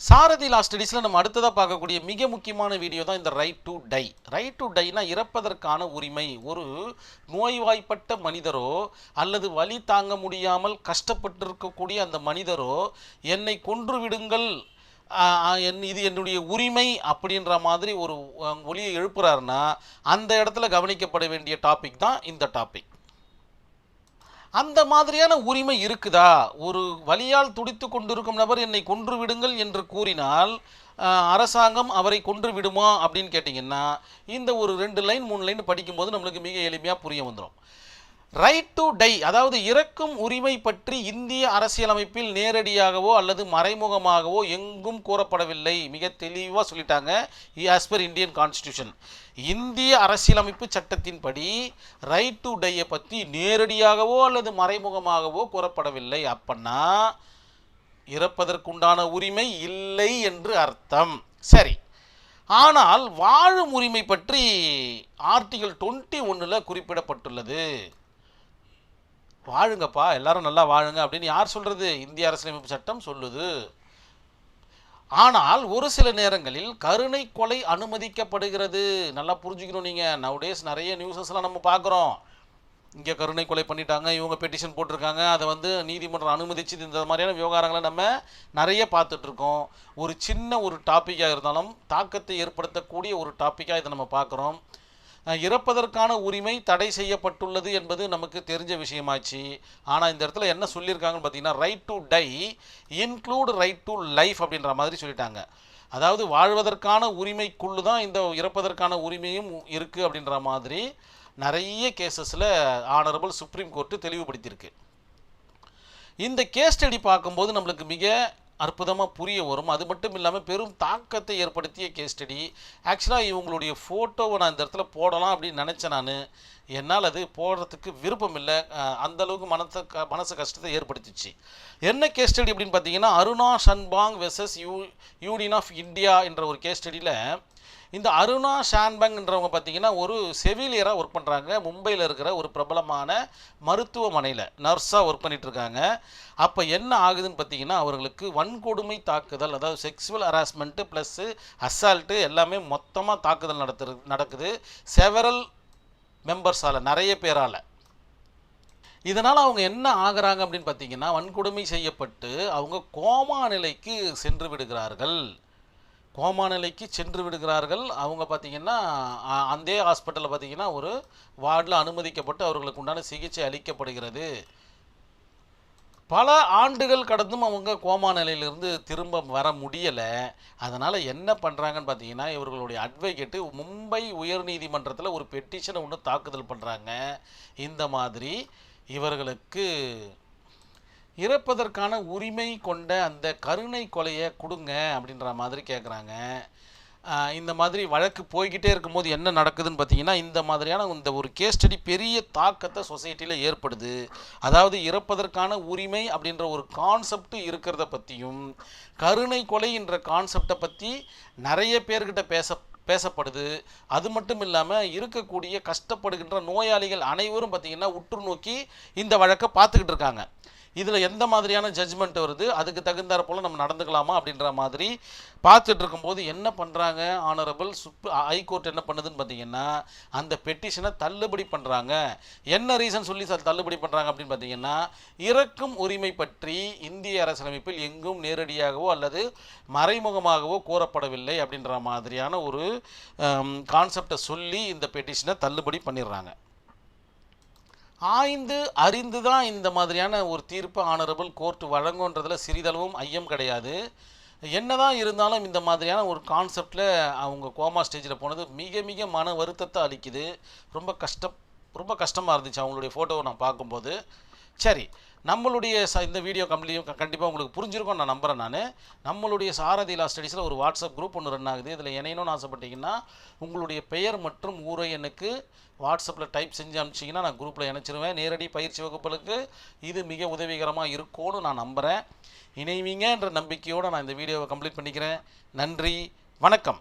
சாரதி last ஸ்டடீஸில் நம்ம அடுத்ததாக பார்க்கக்கூடிய மிக முக்கியமான வீடியோ தான் இந்த right to die right to டைனா இறப்பதற்கான உரிமை. ஒரு நோய்வாய்ப்பட்ட மனிதரோ அல்லது வலி தாங்க முடியாமல் கஷ்டப்பட்டிருக்கக்கூடிய அந்த மனிதரோ என்னை கொன்று விடுங்கள். என் இது என்னுடைய உரிமை அப்படின்ற மாதிரி ஒரு ஒளியை எழுப்புறாருன்னா அந்த இடத்துல கவனிக்கப்பட வேண்டிய டாபிக் தான் இந்த டாபிக் அந்த மாதிரியான உரிமை இருக்குதா? ஒரு வழியால் துடித்து கொண்டிருக்கும் நபர் என்னை கொன்று விடுங்கள் என்று கூறினால் அரசாங்கம் அவரை கொன்று விடுமா அப்படின்னு கேட்டிங்கன்னா இந்த ஒரு ரெண்டு லைன் மூணு லைன் படிக்கும்போது நம்மளுக்கு மிக எளிமையாக புரிய வந்துடும் ரைட் டு டை அதாவது இறக்கும் உரிமை பற்றி இந்திய அரசியலமைப்பில் நேரடியாகவோ அல்லது மறைமுகமாகவோ எங்கும் கூறப்படவில்லை. மிக தெளிவாக சொல்லிட்டாங்க ஆஸ் பர் இந்தியன் கான்ஸ்டியூஷன் இந்திய அரசியலமைப்பு சட்டத்தின்படி ரைட் டு டையை பற்றி நேரடியாகவோ அல்லது மறைமுகமாகவோ கூறப்படவில்லை. அப்பன்னா இறப்பதற்குண்டான உரிமை இல்லை என்று அர்த்தம். சரி. ஆனால் வாழும் உரிமை பற்றி ஆர்டிகல் டுவெண்ட்டி ஒன்றில் குறிப்பிடப்பட்டுள்ளது. வாழுங்கப்பா எல்லாரும் நல்லா வாழுங்க அப்படின்னு யார் சொல்கிறது இந்திய அரசியலமைப்பு சட்டம் சொல்லுது. ஆனால் ஒரு சில நேரங்களில் கருணை கொலை அனுமதிக்கப்படுகிறது. நல்லா புரிஞ்சுக்கணும் நீங்கள் நவுடேஸ் நிறைய நியூஸஸ்லாம் நம்ம பார்க்குறோம். இங்கே கருணை கொலை பண்ணிட்டாங்க இவங்க பெட்டிஷன் போட்டிருக்காங்க. அதை வந்து நீதிமன்றம் அனுமதிச்சு இந்த மாதிரியான விவகாரங்களை நம்ம நிறைய பார்த்துட்ருக்கோம் ஒரு சின்ன ஒரு டாப்பிக்காக இருந்தாலும் தாக்கத்தை ஏற்படுத்தக்கூடிய ஒரு டாப்பிக்காக இதை நம்ம பார்க்குறோம். இறப்பதற்கான உரிமை தடை செய்யப்பட்டுள்ளது என்பது நமக்கு தெரிஞ்ச விஷயமாச்சு. ஆனால் இந்த இடத்துல என்ன சொல்லியிருக்காங்கன்னு பார்த்தீங்கன்னா right to die include right to life அப்படின்ற மாதிரி சொல்லிட்டாங்க. அதாவது வாழ்வதற்கான உரிமைக்குள்ளு தான் இந்த இறப்பதற்கான உரிமையும் இருக்குது அப்படின்ற மாதிரி நிறைய கேசஸில் ஆனரபிள் சுப்ரீம் கோர்ட்டு தெளிவுபடுத்தியிருக்கு. இந்த கேஸ் ஸ்டடி பார்க்கும்போது நம்மளுக்கு மிக அற்புதமாக புரிய வரும். அது மட்டும் இல்லாமல் பெரும் தாக்கத்தை ஏற்படுத்திய கேஸ் ஸ்டடி ஆக்சுவலாக இவங்களுடைய ஃபோட்டோவை நான் இந்த இடத்துல போடலாம் அப்படின்னு நினச்சேன் நான். என்னால் அது போடுறதுக்கு விருப்பம் இல்லை அந்தளவுக்கு அந்த அளவுக்கு மனத்தை க- மனசு கஷ்டத்தை ஏற்படுத்திச்சு. என்ன கேஸ் ஸ்டடி அப்படின்னு பார்த்தீங்கன்னா Aruna Shanbaug versus U union of India என்ற ஒரு கேஸ் ஸ்டடியில் இந்த அருணா ஷான்பங்ன்றவங்க பார்த்தீங்கன்னா ஒரு செவிலியராக ஒர்க் பண்ணுறாங்க மும்பையில் இருக்கிற ஒரு பிரபலமான மருத்துவமனையில் நர்ஸாக ஒர்க் பண்ணிகிட்ருக்காங்க இருக்காங்க. அப்போ என்ன ஆகுதுன்னு பார்த்தீங்கன்னா அவர்களுக்கு வன்கொடுமை தாக்குதல் அதாவது செக்ஸுவல் ஹராஸ்மெண்ட்டு ப்ளஸ்ஸு அசால்ட்டு எல்லாமே மொத்தமாக தாக்குதல் நடத்துது நடக்குது. செவரல் மெம்பர்ஸால் நிறைய பேரால். இதனால் அவங்க என்ன ஆகிறாங்க அப்படின்னு பார்த்தீங்கன்னா வன்கொடுமை செய்யப்பட்டு அவங்க கோமா நிலைக்கு சென்று விடுகிறார்கள். கோமா நிலைக்கு சென்று விடுகிறார்கள். அவங்க பார்த்திங்கன்னா அந்த ஹாஸ்பிட்டலில் பார்த்தீங்கன்னா ஒரு வார்டில் அனுமதிக்கப்பட்டு அவர்களுக்கு உண்டான சிகிச்சை அளிக்கப்படுகிறது. பல ஆண்டுகள் கடந்தும் அவங்க கோமா நிலையிலிருந்து திரும்ப வர முடியலை. அதனால் என்ன பண்ணுறாங்கன்னு பார்த்தீங்கன்னா இவர்களுடைய அட்வொகேட்டு மும்பை உயர்நீதிமன்றத்தில் ஒரு பெட்டிஷனை ஒன்று தாக்குதல் பண்ணுறாங்க இந்த மாதிரி இவர்களுக்கு இறப்பதற்கான உரிமை கொண்ட அந்த கருணை கொலையை கொடுங்க அப்படின்ற மாதிரி கேட்குறாங்க இந்த மாதிரி வழக்கு போய்கிட்டே இருக்கும்போது என்ன நடக்குதுன்னு பார்த்தீங்கன்னா இந்த மாதிரியான இந்த ஒரு கேஸ் ஸ்டடி பெரிய தாக்கத்தை சொசைட்டியில் ஏற்படுது. அதாவது இறப்பதற்கான உரிமை அப்படின்ற ஒரு கான்செப்ட் இருக்கிறத பற்றியும் கருணை கொலை என்ற கான்செப்டை பற்றி நிறைய பேர்கிட்ட பேச பேசப்படுது. அது மட்டும் இல்லாமல் இருக்கக்கூடிய கஷ்டப்படுகின்ற நோயாளிகள் அனைவரும் பார்த்திங்கன்னா உற்று நோக்கி இந்த வழக்கை பார்த்துக்கிட்டு இருக்காங்க. இதில் எந்த மாதிரியான ஜட்ஜ்மெண்ட் வருது? அதுக்கு தகுந்தாற் போல் நம்ம நடந்துக்கலாமா அப்படின்ற மாதிரி பார்த்துட்டு இருக்கும்போது என்ன பண்ணுறாங்க ஆனரபிள் சுப் ஹைகோர்ட் என்ன பண்ணுதுன்னு பார்த்தீங்கன்னா அந்த பெட்டிஷனை தள்ளுபடி பண்ணுறாங்க என்ன ரீசன் சொல்லி தள்ளுபடி பண்ணுறாங்க அப்படின்னு பார்த்தீங்கன்னா இறக்கும் உரிமை பற்றி இந்திய அரசியலமைப்பில் எங்கும் நேரடியாகவோ அல்லது மறைமுகமாகவோ கூறப்படவில்லை அப்படின்ற மாதிரியான ஒரு கான்செப்டை சொல்லி இந்த பெட்டிஷனை தள்ளுபடி பண்ணிடுறாங்க. ஆய்ந்து அறிந்து தான் இந்த மாதிரியான ஒரு தீர்ப்பு ஆனரபிள் கோர்ட் வழங்குன்றதில் சிறிதளவும் ஐயம் கிடையாது. என்னதான் இருந்தாலும் இந்த மாதிரியான ஒரு கான்செப்டில் அவங்க கோமா ஸ்டேஜில் போனது மிக மிக மன வருத்தத்தை அளிக்குது. ரொம்ப கஷ்டம் ரொம்ப கஷ்டமாக இருந்துச்சு அவங்களுடைய ஃபோட்டோவை நான் பார்க்கும்போது. சரி நம்மளுடைய ச இந்த வீடியோ கம்ப்ளீட் கண்டிப்பாக உங்களுக்கு புரிஞ்சிருக்கும் நான் நம்புகிறேன் நான். நம்மளுடைய சாரதி லா ஸ்டடீஸில் ஒரு வாட்ஸ்அப் குரூப் ஒன்று ரன் ஆகுது. இதில் இணையணும்னு ஆசைப்பட்டீங்கன்னா உங்களுடைய பெயர் மற்றும் ஊரை எனக்கு வாட்ஸ்அப்பில் டைப் செஞ்சு அனுப்பிச்சிங்கன்னா நான் குரூப்பில் இணைச்சிருவேன். நேரடி பயிற்சி வகுப்புகளுக்கு இது மிக உதவிகரமாக இருக்கும்னு நான் நம்புகிறேன் இணைவீங்கன்ற நம்பிக்கையோடு நான் இந்த வீடியோவை கம்ப்ளீட் பண்ணிக்கிறேன். நன்றி. வணக்கம்.